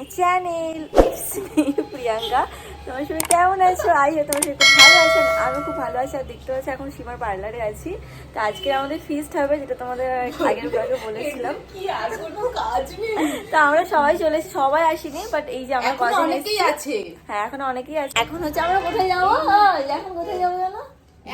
My channel it's me Priyanka তোমার সবাই কেমন আছো? আই তোমার সবাই খুব ভালো আছেন। আমি খুব ভালো আছি আর দেখতে পাচ্ছি এখন সীমার পার্লারে আছি। তো আজকে আমাদের ফিস্ট হবে যেটা তোমাদের আগের ব্লগে বলেছিলাম। কি আর কোনো কাজ নেই। তো আমরা সবাই চলে সবাই আসিনি বাট এই যে আমরা কজন অনেকেই। আছে। হ্যাঁ এখন অনেকেই আছে। এখন হচ্ছে আমরা কোথায় যাব? হ্যাঁ, এখন কোথায় যাব জানো?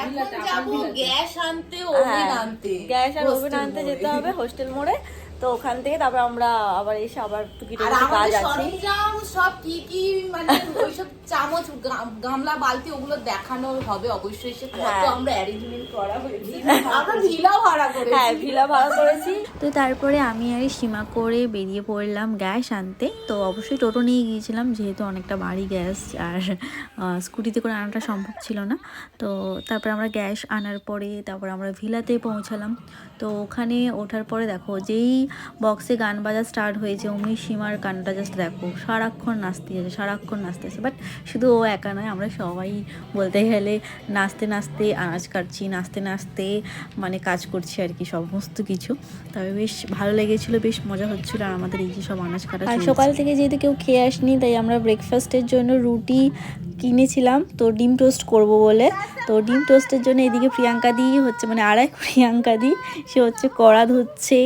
এখন যাব গ্যাস আনতে ওভেন আনতে। গ্যাস আর ওভেন আনতে। যেতে হবে হোস্টেল মোড়ে। তো ওখান থেকে তারপর আমরা আবার এসে আবার টুকি আর টুকি কাজ আমাদের আছে। সরঞ্জাম সব কি কি মানে ওইসব চামচ গামলা বালতি ওগুলো দেখানো হবে অবশ্যই সে কত হ্যাঁ। আমরা অ্যারেঞ্জমেন্ট করা হয়েছে। আমরা ভিলাও ভাড়া করেছি। হ্যাঁ ভিলা ভাড়া করেছি। তো তারপরে আমি আর সীমা করে বেরিয়ে পড়লাম গ্যাস আনতে। তো অবশ্যই টোটো নিয়ে গিয়েছিলাম যেহেতু অনেকটা বাড়ি গ্যাস আর স্কুটিতে করে আনাটা সম্ভব ছিল না। তো তারপরে আমরা গ্যাস আনার পরে তারপর আমরা ভিলাতে পৌঁছালাম। তো ওখানে ওঠার পরে দেখো যেই বক্সে গান বাজা স্টার্ট হয়েছে অমনি সীমার গানটা জাস্ট দেখো সারাক্ষণ নাচতে আছে সারাক্ষণ নাচতে আছে বাট শুধু ও একা নয় আমরা সবাই বলতে গেলে নাচতে নাচতে আনাজ কাটছি নাচতে নাচতে মানে কাজ করছি আর কি সমস্ত কিছু। তবে বেশ ভালো লেগেছিলো বেশ মজা হচ্ছিল আর আমাদের এই যে সব আনাজ কাটা আর সকাল থেকে যেহেতু কেউ খেয়ে আসনি তাই আমরা ব্রেকফাস্টের জন্য রুটি কিনেছিলাম তো ডিম টোস্ট করব বলে। তো ডিম টোস্টের জন্য এদিকে প্রিয়াঙ্কা দি হচ্ছে মানে আর এক প্রিয়াঙ্কা দি সে হচ্ছে কড়া ধুচ্ছে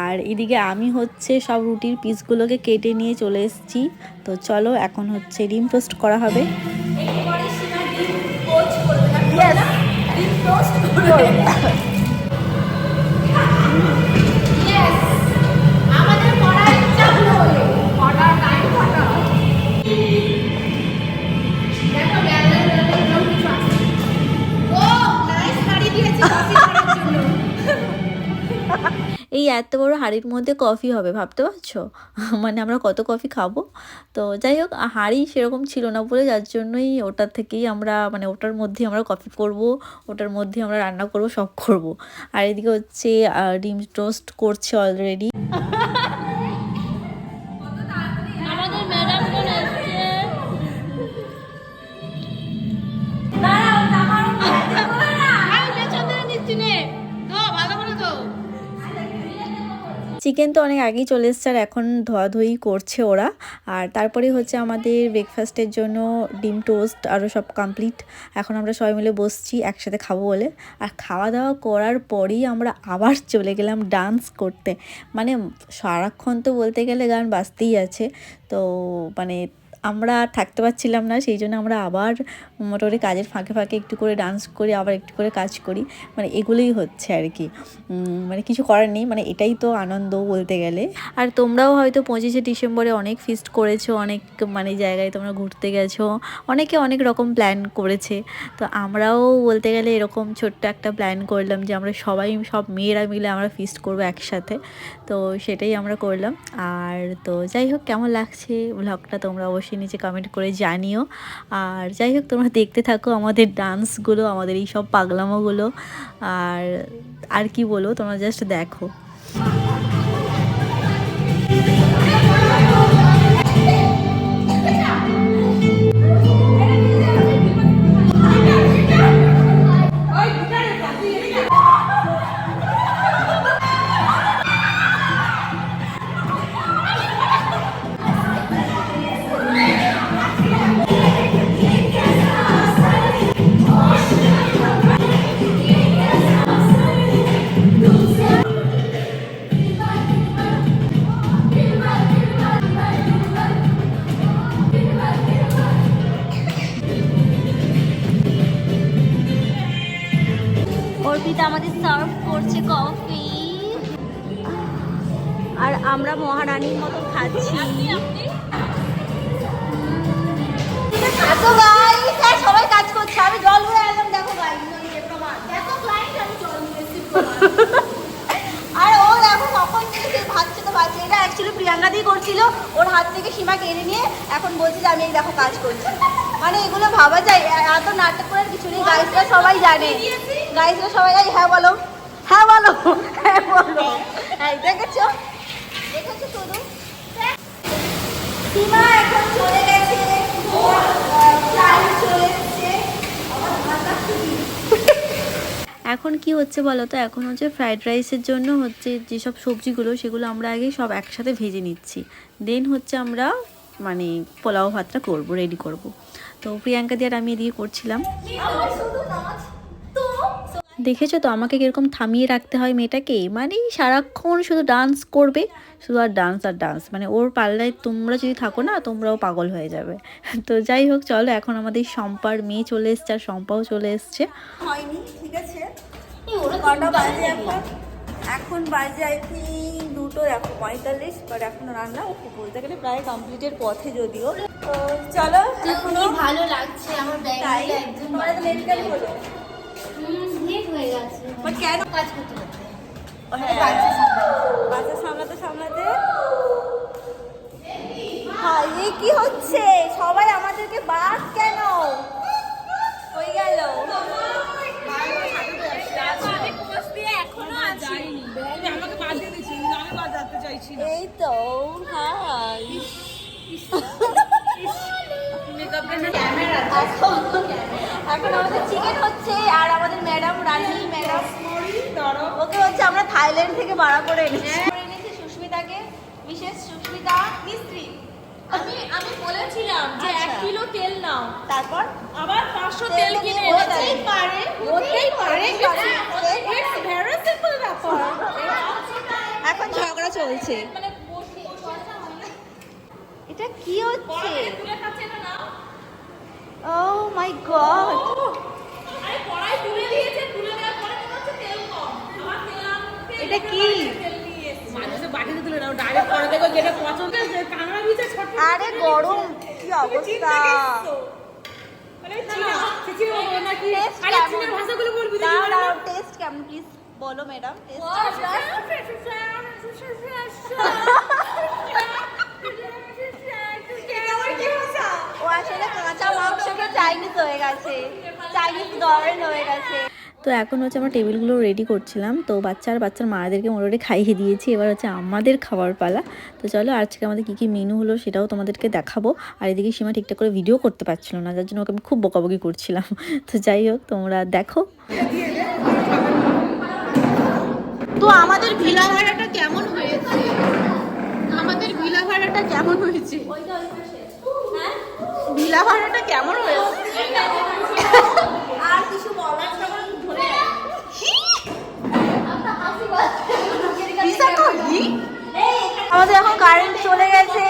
আর এদিকে আমি হচ্ছে সব রুটির পিসগুলোকে কেটে নিয়ে চলে এসেছি। তো চলো এখন হচ্ছে ডিম টোস্ট করা হবে। এত বড় হাঁড়ির মধ্যে কফি হবে ভাবতে পারছ? মানে আমরা কত কফি খাব? তো যাই হোক হাঁড়ি সেরকম ছিল না বলে যার জন্যই ওটার থেকেই আমরা মানে ওটার মধ্যেই আমরা কফি করব ওটার মধ্যে আমরা রান্না করব সব করব। আর এদিকে হচ্ছে ডিম টোস্ট করছে অলরেডি চিকেন তো অনেক আগেই চলে এসছে আর এখন ধোয়াধুয়ি করছে ওরা। আর তারপরে হচ্ছে আমাদের ব্রেকফাস্টের জন্য ডিম টোস্ট আরও সব কমপ্লিট এখন আমরা সবাই মিলে বসছি, একসাথে খাব বলে। আর খাওয়া দাওয়া করার পরেই আমরা আবার চলে গেলাম ডান্স করতে। মানে সারাক্ষণ তো বলতে গেলে গান বাজতেই আছে। তো মানে আমরা থাকতে পারছিলাম না, সেই জন্য আমরা আবার মোটামুটি কাজের ফাঁকে ফাঁকে একটু করে ডান্স করি, আবার একটু করে কাজ করি। মানে এগুলোই হচ্ছে আর কি। মানে কিছু করার নেই মানে এটাই তো আনন্দ বলতে গেলে। আর তোমরাও হয়তো পঁচিশে ডিসেম্বরে অনেক ফিস্ট করেছ, অনেক মানে জায়গায় তোমরা ঘুরতে গেছো, অনেকে অনেক রকম প্ল্যান করেছে। তো আমরাও বলতে গেলে এরকম ছোট্ট একটা প্ল্যান করলাম যে আমরা সবাই, সব মেয়েরা মিলে আমরা ফিস্ট করব একসাথে। তো সেটাই আমরা করলাম। আর তো যাই হোক, কেমন লাগছে ব্লগটা তোমরা অবশ্যই নিচে কমেন্ট করে জানিও। আর যাই হোক, তোমরা দেখতে থাকো আমাদের ডান্সগুলো আমাদের এই সব পাগলামোগুলো আর আর কি বলো তোমরা জাস্ট দেখো। খাচ্ছি। আর সবাই কাজ করছে। আমি জল ভরে আনলাম দেখো আর ও দেখো কখন থেকে ভাবছে এটা অ্যাকচুয়ালি প্রিয়াঙ্কা দিয়ে ওর হাত থেকে সীমা কেড়ে নিয়ে এখন বলছে যে আমি এই দেখো কাজ করছি। মানে এগুলো ভাবা যায় এত নাটক করার কিছু নেই গাইসরা সবাই জানে। গাইসরা সবাই হ্যাঁ বলো। হ্যাঁ বলো। হ্যাঁ বলো। হ্যাঁ দেখেছ? সীমা এখন চলে গেছে। চলে এসেছে। এখন কি হচ্ছে বলো তো? এখন হচ্ছে ফ্রাইড রাইসের জন্য হচ্ছে যেসব সবজিগুলো সেগুলো আমরা আগে সব একসাথে ভেজে নিচ্ছি। দেন হচ্ছে আমরা মানে পোলাও ভাতটা করব রেডি করব। তো প্রিয়াঙ্কা দিয়ে আর আমি এদিকে করছিলাম। দেখেছ তো আমাকে কীরকম থামিয়ে রাখতে হয় মেয়েটাকে? মানে সারাক্ষণ শুধু ডান্স করবে শুধু আর ডান্স আর ডান্স মানে ওর পাল্লায় তোমরা যদি থাকো না তোমরাও পাগল হয়ে যাবে। তো যাই হোক চলো এখন আমাদের শম্পার মেয়ে চলে এসছে আর শম্পাও চলে এসছে। হয়নি ঠিক আছে। এখন? এখন বাজে আই থিঙ্ক দুটো দেখো পঁয়তাল্লিশ। বাট এখন রান্না বলতে গেলে প্রায় কমপ্লিটের পথে যদিও। তো চলো এখনও ভালো লাগছে আমার ব্যাগটা একদম লেট হলো লেট হয়ে গেছে। বাট কেন কাজ করতে করতে বাচ্চা সামলাতে। সামলাতে হ্যাঁ এই কি হচ্ছে? সবাই আমাদেরকে বাদ কেন? হয়ে গেল। এই তো হ্যাঁ। এখন আমাদের চিকেন হচ্ছে আর আমাদের ম্যাডাম রানী ম্যাডাম ওকে হচ্ছে আমরা থাইল্যান্ড থেকে ভাড়া করে এনেছি। করে এনেছি সুস্মিতাকে বিশেষ সুস্মিতা মিস্ত্রি। আমি আমি বলেছিলাম যে এক আচ্ছা। কিলো তেল নাও। তারপর? আবার পাঁচশো তেল কিনে হতেই পারে হতেই পারে ইটস ভেরি সিম্পল ব্যাপার এখন ঝগড়া চলছে। মানে এটা কি হচ্ছে? ও মাই গড মনে এটা কি আরে গরম কি অবস্থা মানে টেস্ট কেমন প্লিজ বলো ম্যাডাম হয়ে গেছে। তো এখন হচ্ছে আমরা টেবিলগুলো রেডি করছিলাম। তো বাচ্চা আর বাচ্চার মায়েদেরকে মোটামুটি খাইয়ে দিয়েছি। এবার হচ্ছে আমাদের খাবার পালা। তো চলো আজকে আমাদের কী কী মেনু হলো সেটাও তোমাদেরকে দেখাবো। আর এদিকে সীমা ঠিকঠাক করে ভিডিও করতে পারছিল না যার জন্য ওকে আমি খুব বকাবকি করছিলাম। তো যাই হোক তোমরা দেখো। তো আমাদের ভিলা ভাড়াটা কেমন হয়েছে? আমাদের ভিলা ভাড়াটা কেমন হয়েছে? ভিলা ভাড়াটা কেমন হয়েছে? কিছু বলার নেই। ধরে আমাদের এখন কারেন্ট চলে গেছে।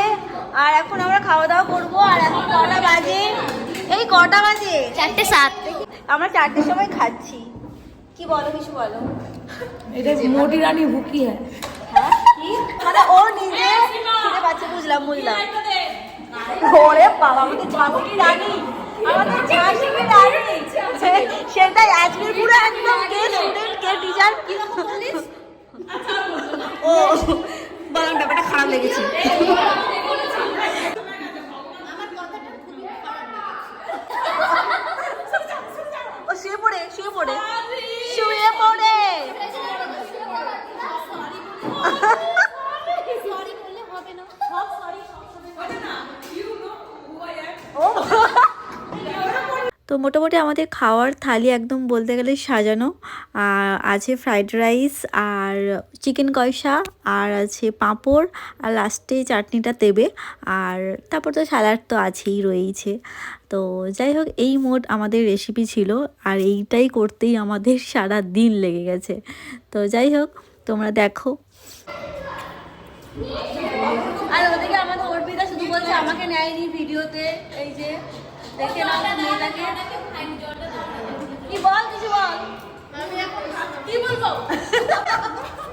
আর এখন আমরা খাওয়া দাওয়া করব। আর এখন কটা বাজে? এই কটা বাজে? চারটে সাত। আমরা চারটের সময় খাচ্ছি। কি বলো কিছু বলো? এটা মোটি রানী ভুকি হ্যাঁ মানে ও নিজে খিদে পাচ্ছে বুঝলাম বুঝলাম। ওরে বাবা আমাদের ঝাঁসি রানী। সেটাই আজকে পুরো একদম কে স্টুডেন্ট কে টিচার কি ও বললাম ব্যাপারটা খারাপ লেগেছে। ও শুয়ে পড়ে শুয়ে পড়ে। শুয়ে পড়ে। ও। তো মোটামুটি আমাদের খাওয়ার থালি একদম বলতে গেলে সাজানো। আর আছে ফ্রাইড রাইস আর চিকেন কষা আর আছে পাঁপড়, আর লাস্টে চাটনিটা দেবে। আর তারপর তো স্যালাড তো আছেই রয়েছে তো যাই হোক, এই মোট আমাদের রেসিপি ছিল। আর এইটাই করতেই আমাদের সারা দিন লেগে গেছে। তো যাই হোক, তোমরা দেখো। আর ওদিকে আমাদের অর্পিতা শুধু বলছে আমাকে নেয়নি ভিডিওতে, এই যে দেখে নাও মেয়েটাকে কি বল কিছু বল কি বলব কেমন ঝাঁসি কি রানী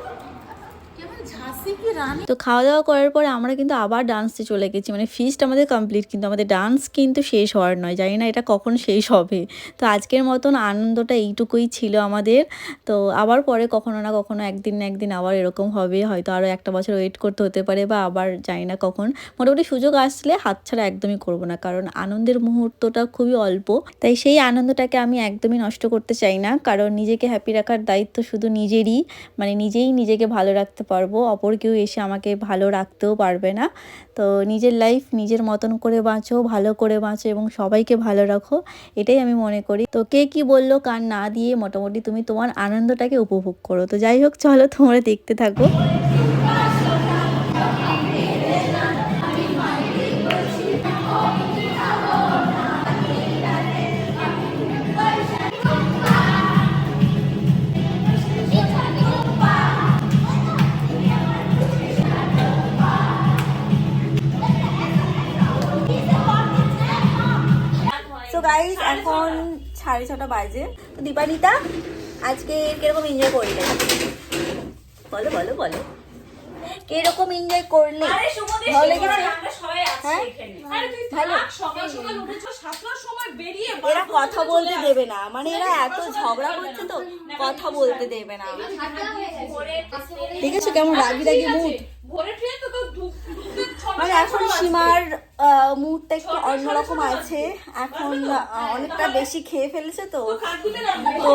তো খাওয়া দাওয়া করার পরে আমরা কিন্তু আবার ডান্সে চলে গেছি। মানে ফিস্ট আমাদের কমপ্লিট কিন্তু আমাদের ডান্স কিন্তু শেষ হওয়ার নয়। জানি না এটা কখন শেষ হবে। তো আজকের মতন আনন্দটা এইটুকুই ছিল আমাদের। তো আবার পরে কখনো না কখনো একদিন না একদিন আবার এরকম হবে। হয়তো আরও একটা বছর ওয়েট করতে হতে পারে বা আবার জানি না কখন। মোটামুটি সুযোগ আসলে হাতছাড়া একদমই করব না। কারণ আনন্দের মুহূর্তটা খুবই অল্প। তাই সেই আনন্দটাকে আমি একদমই নষ্ট করতে চাই না। কারণ নিজেকে হ্যাপি রাখার দায়িত্ব শুধু নিজেরই। মানে নিজেই নিজেকে ভালো রাখতে পারব। অপর কেউ এসে আমাকে ভালো রাখতেও পারবে না। তো নিজের লাইফ নিজের মতন করে বাঁচো, ভালো করে বাঁচো এবং সবাইকে ভালো রাখো, এটাই আমি মনে করি। তো কে কি বলল কার না দিয়ে মোটামুটি তুমি তোমার আনন্দটাকে উপভোগ করো। তো যাই হোক, চলো তোমরা দেখতে থাকো। এখন সাড়ে ছটা বাজে। তো দীপানিতা আজকে কীরকম এনজয় করলে? বলো বলো বলো। কীরকম এনজয় করলে? ভালো লেগেছে? হ্যাঁ? ভালো। এরা কথা বলতে দেবে না। মানে এরা এত ঝগড়া করছে তো কথা বলতে দেবে না। দেখেছ কেমন রাগি রাগি মুড মানে এখন সীমার মুডটা একটু অন্যরকম আছে। এখন অনেকটা বেশি খেয়ে ফেলেছে তো। তো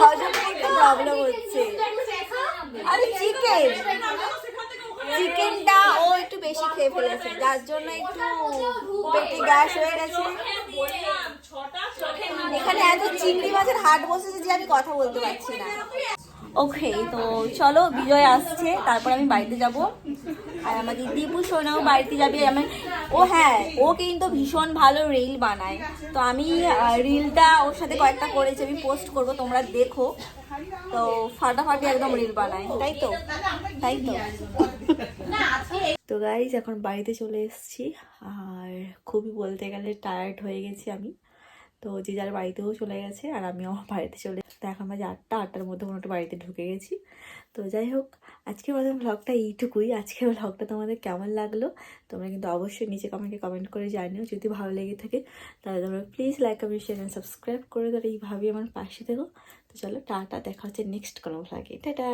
হজম করতে প্রবলেম হচ্ছে। আরে চিকেন চিকেনটা ও একটু বেশি খেয়ে ফেলেছে যার জন্য একটু পেটে গ্যাস হয়ে গেছে। এখানে এত চিংড়ি মাছের হাট বসেছে যে আমি কথা বলতে পারছি না। ওকে তো চলো, বিজয় আসছে, তারপর আমি বাড়িতে যাব। আর আমাদের দীপু সোনাও বাড়িতে যাবে। আমি ও হ্যাঁ ও কিন্তু ভীষণ ভালো রিল বানায়। তো আমি রিলটা ওর সাথে কয়েকটা করেছি, আমি পোস্ট করব, তোমরা দেখো। তো ফাটাফাটি একদম রিল বানায়, তাই তো? তাই তো? তো গাইজ এখন বাড়িতে চলে এসেছি। আর খুবই বলতে গেলে টায়ার্ড হয়ে গেছি আমি। তো যে যার বাড়িতেও চলে গেছে আর আমিও বাড়িতে চলে তো এখন বাজে আটটা, আটটার মধ্যে মোটামুটি বাড়িতে ঢুকে গেছি। তো যাই হোক আজকে মতন ব্লগটা এইটুকুই। আজকের ব্লগটা তোমাদের কেমন লাগল? তোমরা কিন্তু অবশ্যই নিচে কমেন্টে কমেন্ট করে জানিও। যদি ভালো লেগে থাকে, তাহলে তোমরা please like comment share and subscribe করে তাহলে এইভাবেই আমার পাশে থেকো। তো চলো, টাটা। দেখা হচ্ছে নেক্সট কোনো ব্লগে টাটা!